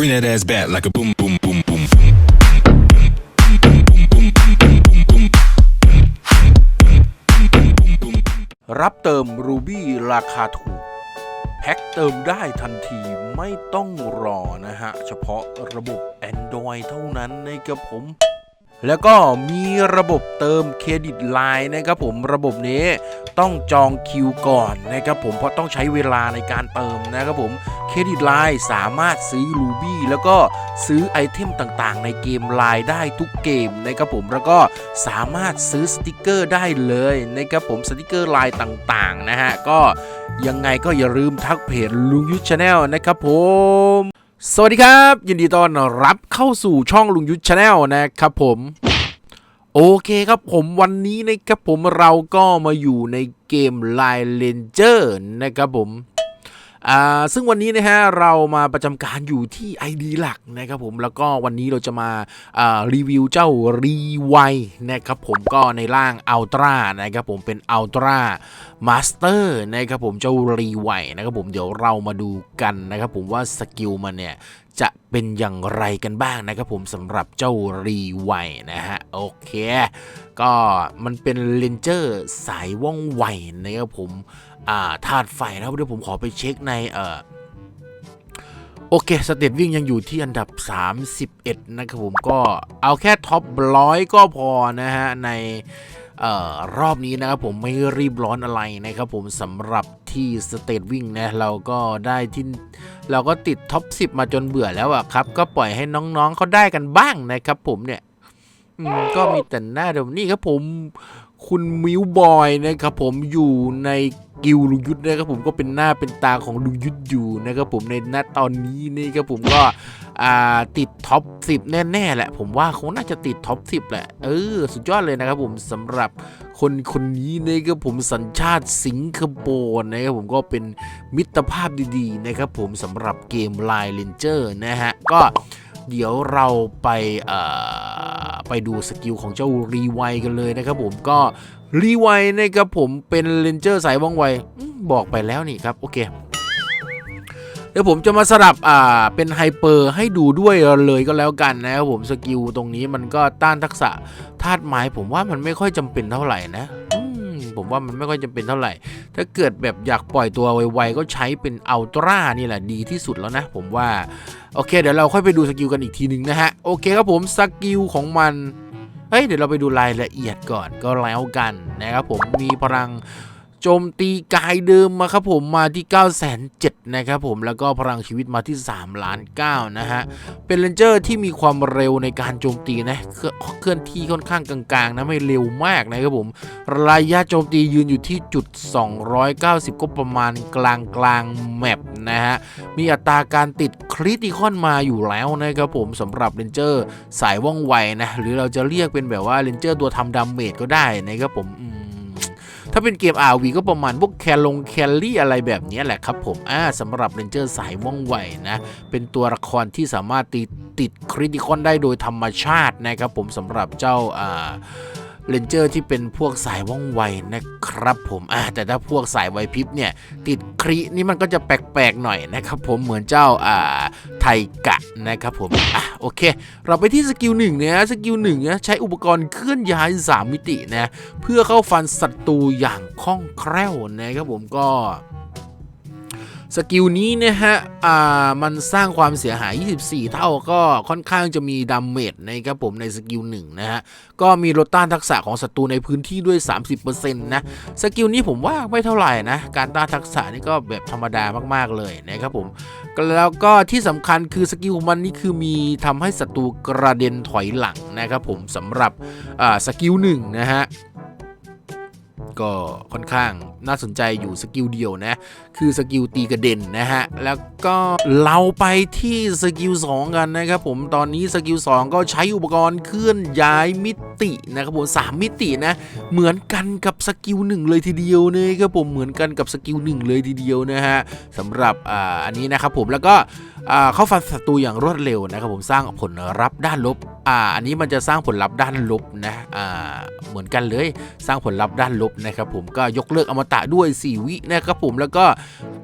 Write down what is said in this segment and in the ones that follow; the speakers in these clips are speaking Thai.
Bring that ass back like a boom, boom, boom, boom, boom. รับเติม Ruby ราคาถูก แพ็คเติมได้ทันทีไม่ต้องรอนะฮะ เฉพาะระบบ Android เท่านั้นนะครับผม แล้วก็มีระบบเติมเครดิตไลน์นะครับผมระบบนี้ต้องจองคิวก่อนนะครับผมเพราะต้องใช้เวลาในการเติมนะครับผมเครดิตไลน์สามารถซื้อ Ruby แล้วก็ซื้อไอเทมต่างๆ ในเกมไลน์ได้ทุกเกมนะครับผมแล้วก็สามารถซื้อสติกเกอร์ได้เลยนะครับผมสติกเกอร์ไลน์ต่างๆนะฮะก็ยังไงก็อย่าลืมทักเพจลุงยุทธชาแนลนะครับผม สวัสดีครับ ยินดีต้อนรับเข้าสู่ช่องลุงยุทธชาแนลนะครับผม โอเคครับผมวันนี้นะครับผมเราก็มาอยู่ในเกม Line Ranger นะครับผม ซึ่งวันนี้นะฮะเรามาประจำการอยู่ที่ ID หลักนะครับผมแล้วก็วันนี้เราจะมาารีวิวเจ้ารีไวนะครับผมก็ในร่างอัลตร้านะครับผมเป็นอัลตร้ามาสเตอร์นะครับผมเจ้ารีไวนะครับผมเดี๋ยวเรามาดูกันนะครับผมว่าสกิลมันเนี่ยจะเป็นอย่างไรกันบ้างนะครับผมสำหรับเจ้ารีไวนะฮะ โอเค ก็มันเป็นเลนเจอร์สายว่องไวนะครับผมอ่าธาตุไฟนะครับเดี๋ยวผมขอไปเช็คในเอ่อโอเค สเตตวิ่งยังอยู่ที่อันดับ 31 นะครับผมก็เอาแค่ท็อปร้อยก็พอนะฮะ ใน รอบนี้นะครับผมไม่รีบร้อนอะไรนะครับผมสำหรับที่สเตทวิ่งนะเราก็ได้ที่เราก็ติดท็อป 10 มาจนเบื่อแล้วอะครับ ก็ปล่อยให้น้องๆเขาได้กันบ้างนะครับผมเนี่ยก็มีแต่หน้าเดิมนี่ครับผมคุณมิวบอยนะครับผมอยู่ในกิลลุงยุทธนะครับผมก็เป็นหน้าเป็นตาของลุงยุทธอยู่นะครับผมในณตอนนี้นี่ครับผมก็ ติดท็อป 10 แน่ๆ แหละ ผมว่าคงน่าจะติดท็อป 10 แหละ เออ สุดยอดเลยนะครับผมสำหรับคนคนนี้นะครับผมสัญชาติสิงคโปร์นะครับผมก็เป็นมิตรภาพดีๆ นะครับผมสำหรับเกม Line Ranger นะฮะ ก็เดี๋ยวเราไปไปดูสกิลของเจ้ารีไวกันเลยนะครับผมก็รีไวนะครับผมเป็นเลนเจอร์สายว่องไวบอกไปแล้วนี่ครับ โอเค เดี๋ยวผมจะมาสลับอ่าเป็นไฮเปอร์ให้ดูด้วยเลยก็แล้วกันนะครับผมสกิลตรงนี้มันก็ต้านทักษะธาตุไม้ ผมว่ามันไม่ค่อยจำเป็นเท่าไหร่นะผมว่ามันไม่ค่อยจำเป็นเท่าไหร่ ถ้าเกิดแบบอยากปล่อยตัวไวๆ ก็ใช้เป็นอัลตร้านี่แหละดีที่สุดแล้วนะ ผมว่า โอเค เดี๋ยวเราค่อยไปดูสกิลกันอีกทีหนึ่งนะฮะ โอเคครับผมสกิลของมัน เฮ้ย เดี๋ยวเราไปดูรายละเอียดก่อนก็แล้วกันนะครับผมมีพลัง โจมตีกายเดิมมาครับผมมาที่ 9 7 0 0นะครับผมแล้วก็พลังชีวิตมาที่3ล้าน9นะฮะเป็นเลนเจอร์ที่มีความเร็วในการโจมตีนะเคลื่อนเคลื่อนที่ค่อนข้างกลางๆนะไม่เร็วมากนะครับผมระยะโจมตียืนอยู่ที่จุด 290 ก็ประมาณกลางกลางๆแมปนะฮะมีอัตราการติดคริติคอนมาอยู่แล้วนะครับผมสำหรับเลนเจอร์สายว่องไวนะหรือเราจะเรียกเป็นแบบว่าเลนเจอร์ตัวทำดาเมจก็ได้นะครับผมม ถ้าเป็นเกม RV ก็ประมาณพวกแคลงแคลรี่อะไรแบบนี้แหละครับผมอ่าสำหรับเรนเจอร์สายว่องไวนะ เป็นตัวละครที่สามารถติดติดคริติคอนได้โดยธรรมชาตินะครับผมสำหรับเจ้าอ่า เลนเจอร์ที่เป็นพวกสายว่องไวนะครับผมอ่าแต่ถ้าพวกสายไวพริบเนี่ยติดครินี่มันก็จะแปลกๆหน่อยนะครับผมเหมือนเจ้าอ่าไทกะนะครับผมอะโอเค เราไปที่สกิลหนึ่งเนี่ยสกิลหนึ่งเนี่ยใช้อุปกรณ์เคลื่อนย้าย 3 มิตินะเพื่อเข้าฟันศัตรูอย่างคล่องแคล่วนะครับผมก็ สกิลนี้นะฮะ อ่า มันสร้างความเสียหาย 24 เท่าก็ค่อนข้างจะมีดาเมจนะครับผมในสกิลหนึ่งนะฮะ ก็มีลดต้านทักษะของศัตรูในพื้นที่ด้วย 30%นะ สกิลนี้ผมว่าไม่เท่าไหร่นะ การต้านทักษะนี่ก็แบบธรรมดามากๆเลยนะครับผมแล้วก็ที่สำคัญคือสกิลของมันนี่คือมีทำให้ศัตรูกระเด็นถอยหลังนะครับผมสำหรับอ่าสกิลหนึ่งนะฮะก็ค่อนข้างน่าสนใจอยู่สกิลเดียวนะ คือสกิลตีกระเด็นนะฮะ แล้วก็เราไปที่สกิล2กันนะครับผมตอนนี้สกิล2ก็ใช้อุปกรณ์เคลื่อนย้ายมิตินะครับผมสามมิตินะ เหมือนกันกับสกิลหนึ่งเลยทีเดียวนะครับผมเหมือนกันกับสกิลหนึ่งเลยทีเดียวนะฮะสำหรับอ่าอันนี้นะครับผมแล้วก็อ่าเข้าฟันศัตรูอย่างรวดเร็วนะครับผมสร้างผลลัพธ์ด้านลบอ่าอันนี้มันจะสร้างผลลัพธ์ด้านลบนะอ่าเหมือนกันเลยสร้างผลลัพธ์ด้านลบนะนะครับผมก็ยกเลิกอมตะด้วย 4 วินะครับผมแล้วก็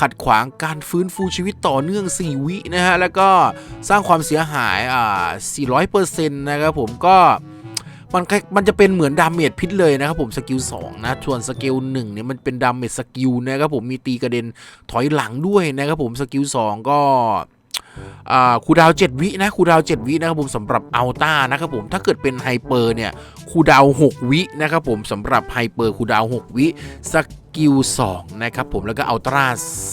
ขัดขวางการฟื้นฟูชีวิตต่อเนื่อง 4 วินะฮะ แล้วก็สร้างความเสียหายอ่า400%นะครับผมก็มันมันจะเป็นเหมือนดาเมจพิษเลยนะครับผมสกิล2นะส่วนสกิล1เนี่ยมันเป็นดาเมจสกิลนะครับผมมีตีกระเด็นถอยหลังด้วยนะครับผมสกิล2ก็อ่าคูดาว 7 วินะคูดาว 7 วินะครับผมสำหรับอัลต้านะครับผมถ้าเกิดเป็นไฮเปอร์เนี่ยคูดาว6วินะครับผมสำหรับไฮเปอร์คูดาว6วิสกิล2นะครับผมแล้วก็อัลตร้า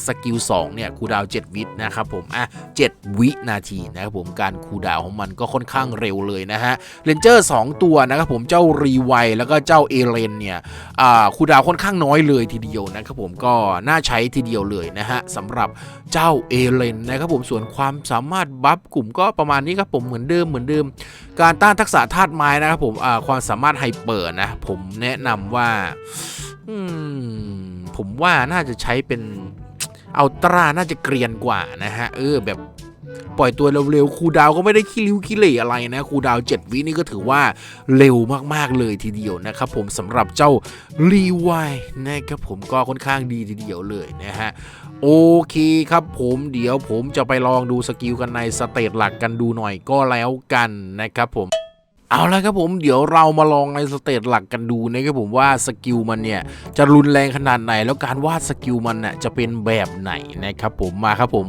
สกิล2เนี่ยคูดาว 7 วินะครับผมอะ7 วินาทีนะครับผมการคูดาวของมันก็ค่อนข้างเร็วเลยนะฮะเรนเจอร์2ตัวนะครับผมเจ้ารีไวแล้วก็เจ้าเอเลนเนี่ยอ่าคูดาวค่อนข้างน้อยเลยทีเดียวนะครับผมก็น่าใช้ทีเดียวเลยนะฮะสำหรับเจ้าเอเลนนะครับผมส่วนความสามารถบัฟกลุ่มก็ประมาณนี้ครับผมเหมือนเดิมเหมือนเดิม การต้านทักษะธาตุไม้นะครับผมอ่าความสามารถไฮเปอร์นะ ผมแนะนำว่าผมว่าน่าจะใช้เป็นอัลตร้าน่าจะเกรียนกว่านะฮะ เออแบบปล่อยตัวเร็วๆคูดาวก็ไม่ได้ขี้ริ้วขี้เหร่อะไรนะคูดาว 7 วินี่ก็ถือว่าเร็วมากๆเลยทีเดียวนะครับผมสำหรับเจ้ารีไวนะครับผมก็ค่อนข้างดีทีเดียวเลยนะฮะโอเคครับผมเดี๋ยวผมจะไปลองดูสกิลกันในสเตจหลักกันดูหน่อยก็แล้วกันนะครับผม เอาละครับผมเดี๋ยวเรามาลองในสเตจหลักกันดูนะครับผมว่าสกิลมันเนี่ยจะรุนแรงขนาดไหน แล้วการวาดสกิลมันน่ะจะเป็นแบบไหนนะครับผมมาครับผม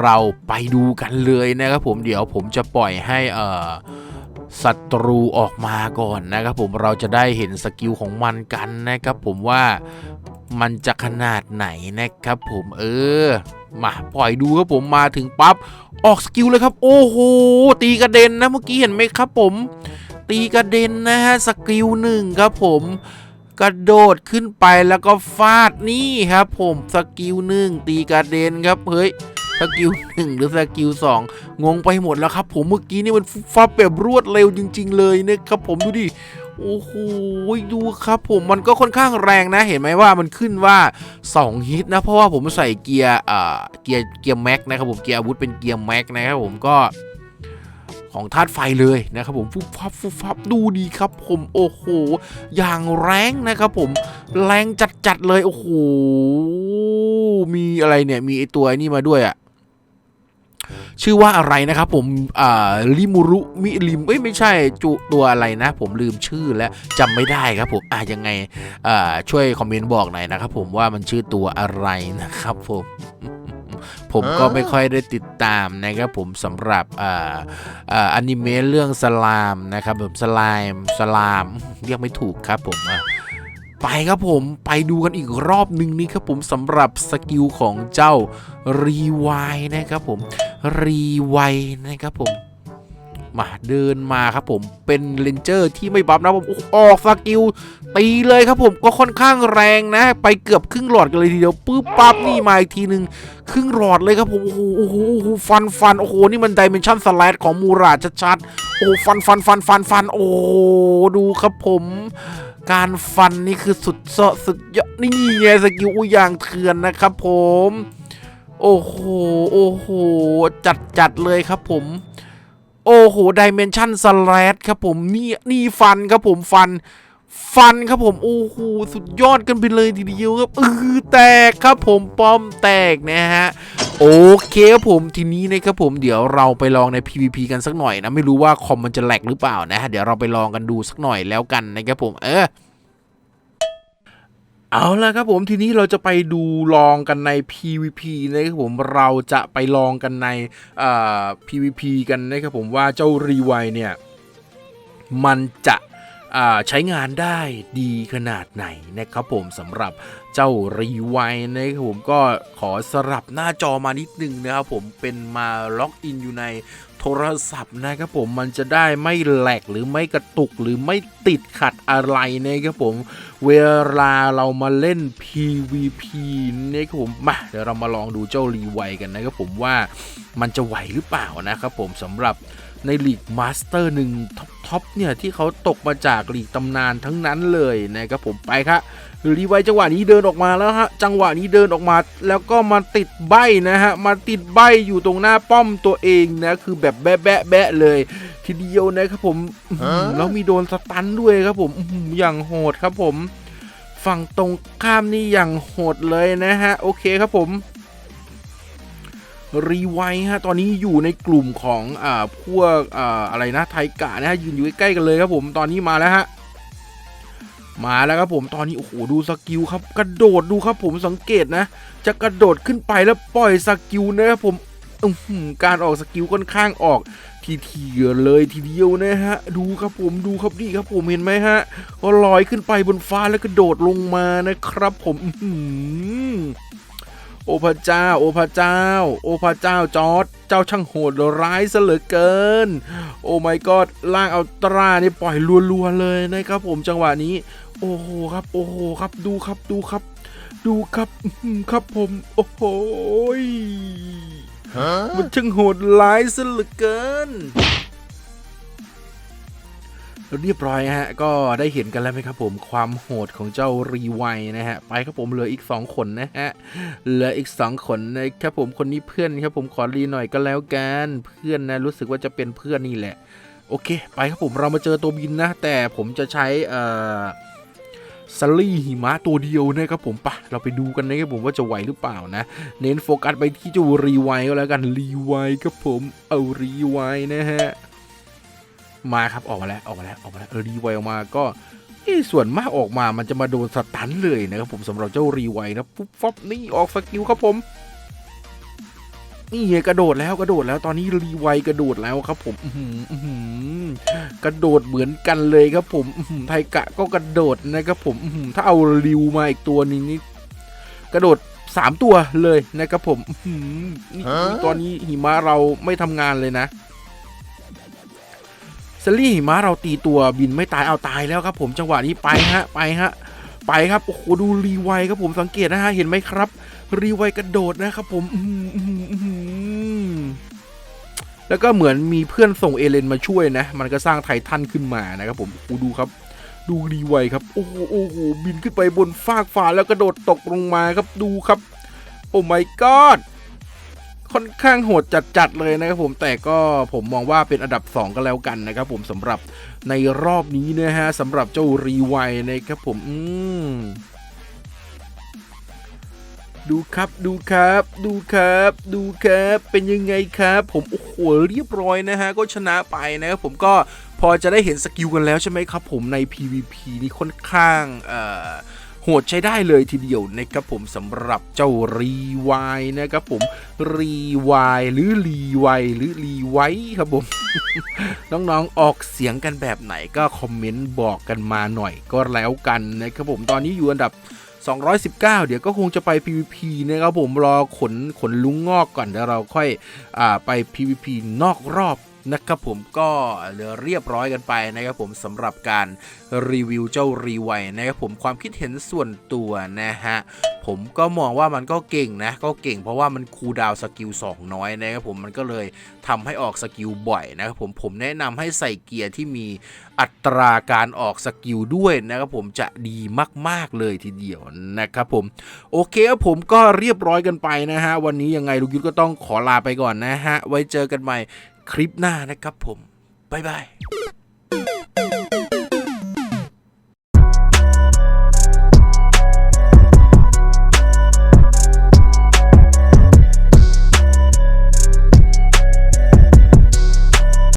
เราไปดูกันเลยนะครับผมเดี๋ยวผมจะปล่อยให้เอ่อ ศัตรูออกมาก่อนนะครับผมเราจะได้เห็นสกิลของมันกันนะครับผมว่ามันจะขนาดไหนนะครับผมเออมาปล่อยดูครับผมมาถึงปั๊บออกสกิลเลยครับ โอ้โหตีกระเด็นนะเมื่อกี้เห็นไหมครับผม ตีกระเด็นนะฮะสกิลหนึ่งครับผมกระโดดขึ้นไปแล้วก็ฟาดนี่ครับผมสกิลหนึ่งตีกระเด็นครับเฮ้ย สกิลหนึ่งหรือสกิลสองงงไปหมดแล้วครับ ผมเมื่อกี้นี่มันฟุบฟับแบบรวดเร็วจริง ๆ เลยนะครับผมดูดิโอ้โหดูครับผมมันก็ค่อนข้างแรงนะเห็นไหมว่ามันขึ้นว่า 2 ฮิตนะ เพราะว่าผมใส่เกียร์อ่าเกียร์เกียร์แม็กนะครับผมเกียร์อาวุธเป็นเกียร์แม็กนะครับผมก็ของธาตุไฟเลยนะครับผมฟุบฟับฟุบฟับดูดีครับ ผมโอ้โหอย่างแรงนะครับผมแรงจัดๆเลยโอ้โหมีอะไรเนี่ยมีไอตัวนี่มาด้วยอะ ชื่อว่าอะไรนะครับผมอ่าลิมูรุมิลิมเอ้ยไม่ใช่จุตัวอะไรนะ ผมลืมชื่อแล้วจำไม่ได้ครับผมอ่ายังไงอ่าช่วยคอมเมนต์บอกหน่อยนะครับผมว่ามันชื่อตัวอะไรนะครับผมผมก็ไม่ค่อยได้ติดตามนะครับผมสำหรับอ่อนิเมะเรื่องสลามนะครับผมสลามสลาม เรียกไม่ถูกครับผมไปครับผมไปดูกันอีกรอบหนึ่งนี่ครับผมสำหรับสกิลของเจ้ารีไวนะครับผม รีไวนะครับผม มาเดินมาครับผมเป็นเลนเจอร์ที่ไม่บัฟนะผมอออกสกิลตีเลยครับผมก็ค่อนข้างแรงนะ ไปเกือบครึ่งหลอดกันเลยทีเดียวปึ๊บปั๊บนี่มาอีกทีหนึ่งครึ่งหลอดเลยครับผมโอ้โหโอ้โหโอ้โหฟันฟันโอ้โหนี่มันดิเมนชั่นสแลดของมูราชัดๆโอ้ฟันฟันฟันฟันฟันโอ้ดูครับผมการฟันนี่คือสุดเสาะสุดยอดนี่ไงสกิลอุยอย่างเถื่อนนะครับผม โอ้โห โอ้โห จัดจัดเลยครับผม โอ้โหดิเมนชั่นสแลดครับผม นี่นี่ฟันครับผมฟัน ฟันครับผม โอ้โห สุดยอดกันไปเลยทีเดียวครับเออแตกครับผมป้อมแตกนะฮะโอเคครับผมทีนี้นะครับผมเดี๋ยวเราไปลองใน PVP กันสักหน่อยนะ ไม่รู้ว่าคอมมันจะแหลกหรือเปล่านะฮะเดี๋ยวเราไปลองกันดูสักหน่อยแล้วกันนะครับผมเออ เอาละครับผมทีนี้เราจะไปดูลองกันใน PVP นะครับผมเราจะไปลองกันในเอ่อ PVP กันนะครับผมว่าเจ้ารีไวเนี่ย มันจะ ใช้งานได้ดีขนาดไหนนะครับผมสำหรับเจ้ารีไวนะครับผมก็ขอสลับหน้าจอมานิดนึงนะครับผมเป็นมาล็อกอินอยู่ในโทรศัพท์นะครับผมมันจะได้ไม่แหลกหรือไม่กระตุกหรือไม่ติดขัดอะไรนะครับผมเวลาเรามาเล่น PVP นี่ยครับผมมาเดี๋ยวเรามาลองดูเจ้ารีไวกันนะครับผมว่ามันจะไหวหรือเปล่านะครับผมสำหรับ ในลีกมาสเตอร์หนึ่งท็อปท็อปเนี่ย ที่เขาตกมาจากลีกตำนานทั้งนั้นเลยนะครับผมไปครับรีไวจังหวะนี้เดินออกมาแล้วฮะจังหวะนี้เดินออกมา แล้วก็มาติดใบนะฮะมาติดใบอยู่ตรงหน้าป้อมตัวเองนะคือแบบแบะแบะแบะเลย ทีเดียวนะครับผมอื้อหือแล้วมีโดนสตันด้วยครับผมอื้อหืออย่างโหดครับผม ฝั่งตรงข้ามนี่อย่างโหดเลยนะฮะโอเคครับผม รีไวฮะตอนนี้อยู่ในกลุ่มของอ่าพวกอ่าอะไรนะไทกะนะฮะยืนอยู่ใกล้ๆกันเลยครับผมตอนนี้มาแล้วฮะมาแล้วครับผมตอนนี้โอ้โหดูสกิลครับ กระโดดดูครับผมสังเกตนะ จะกระโดดขึ้นไปแล้วปล่อยสกิลนะครับผมอื้อหือการออกสกิลค่อนข้างออกทีเทียเลยทีเดียวนะฮะ ดูครับผมดูครับนี่ครับผมเห็นไหมฮะก็ลอยขึ้นไปบนฟ้าแล้วกระโดดลงมานะครับผมอื โอพระเจ้า โอพระเจ้า โอพระเจ้าจอร์ดเจ้าช่างโหดร้ายซะเหลือเกิน โอ้ my god ล่างเอาตรานี่ปล่อยรัวๆเลยนะครับผมจังหวะนี้ โอ้โหครับ โอ้โหครับดูครับดูครับ ดูครับอื้อหือครับผมโอ้โหยมันช่างโหดร้ายซะเหลือเกิน เรียบร้อยฮะก็ได้เห็นกันแล้วไหมครับผมความโหดของเจ้ารีไวนะฮะไปครับผมเหลืออีก2คนนะฮะเหลืออีก2คนนะครับผมคนนี้เพื่อนครับผมขอรีหน่อยก็แล้วกันเพื่อนนะรู้สึกว่าจะเป็นเพื่อนนี่แหละ โอเค ไปครับผมเรามาเจอตัวบินนะ แต่ผมจะใช้เอ่อซัลลี่หิมะตัวเดียวนะครับผมปะเราไปดูกันนะครับผมว่าจะไหวหรือเปล่านะ เน้นโฟกัสไปที่เจ้ารีไวก็แล้วกันรีไวครับผมเอารีไวนะฮะ มาครับออกมาแล้วออกมาแล้วออกมาแล้วเออรีไวออกมาก็เอ้ส่วนมากออกมามันจะมาโดนสตันเลยนะครับผมสำหรับเจ้ารีไวนะปุ๊บฟอบนี่ออกสกิลครับผมนี่ไงกระโดดแล้วกระโดดแล้วตอนนี้รีไวกระโดดแล้วครับ ผมอื้อหืออื้อหือกระโดดเหมือนกันเลยครับ ผมอื้อหือไทกะก็กระโดดนะครับผมอื้อหือถ้าเอาริวมาอีกตัวนึงนี่กระโดดสามตัวเลยนะครับผมอื้อหือนี่นี่ตอนนี้หิมะเราไม่ทำงานเลยนะ ซลี่หิมะเราตีตัวบินไม่ตายเอาตายแล้วครับผมจังหวะนี้ไปฮะไปฮะไปครับโอ้โหดูรีไวครับผมสังเกตนะฮะเห็นไหมครับ รีไวกระโดดนะครับผมอื้อหืออื้อหืออื้อหือแล้วก็เหมือนมีเพื่อนส่งเอเลนมาช่วยนะ มันก็สร้างไททันขึ้นมานะครับผมโอ้ดูครับ ดูรีไวครับโอ้โหโอ้โหบินขึ้นไปบนฟากฟ้าแล้วกระโดดตกลงมาครับดูครับ โอ้ my god ค่อนข้างโหดจัดๆเลยนะครับผมแต่ก็ผมมองว่าเป็นอันดับ 2 ก็แล้วกันนะครับผมสำหรับในรอบนี้นะฮะสำหรับเจ้ารีไวนะครับผมอืมดูครับดูครับ ดูครับ ดูครับเป็นยังไงครับ ผมโอ้โหเรียบร้อยนะฮะก็ชนะไปนะครับผมก็พอจะได้เห็นสกิลกันแล้วใช่ไหมครับผมใน PVP นี่ค่อนข้างเอ่อ โหดใช้ได้เลยทีเดียวนะครับผมสำหรับเจ้ารีวายนะครับผมรีวายหรือรีไวหรือรีไว้ครับผม น้องๆออกเสียงกันแบบไหนก็คอมเมนต์บอกกันมาหน่อยก็แล้วกันนะครับผมตอนนี้อยู่อันดับ219 เดี๋ยวก็คงจะไป PVP นะครับผมรอขนขนลุงงอกก่อนเดี๋ยวเราค่อยอไป PVP นอกรอบ นะครับผมก็เรียบร้อยกันไปนะครับผมสำหรับการรีวิวเจ้ารีไวนะครับผมความคิดเห็นส่วนตัวนะฮะผมก็มองว่ามันก็เก่งนะก็เก่งเพราะว่ามันคูดาวสกิล2น้อยนะครับผมมันก็เลยทำให้ออกสกิลบ่อยนะครับผมผมแนะนำให้ใส่เกียร์ที่มีอัตราการออกสกิลด้วยนะครับผมจะดีมาก ๆ เลยทีเดียวนะครับผมโอเคครับผมก็เรียบร้อยกันไปนะฮะวันนี้ยังไงลูกยุทธก็ต้องขอลาไปก่อนนะฮะไว้เจอกันใหม่ คลิปหน้านะครับผม บ๊ายบาย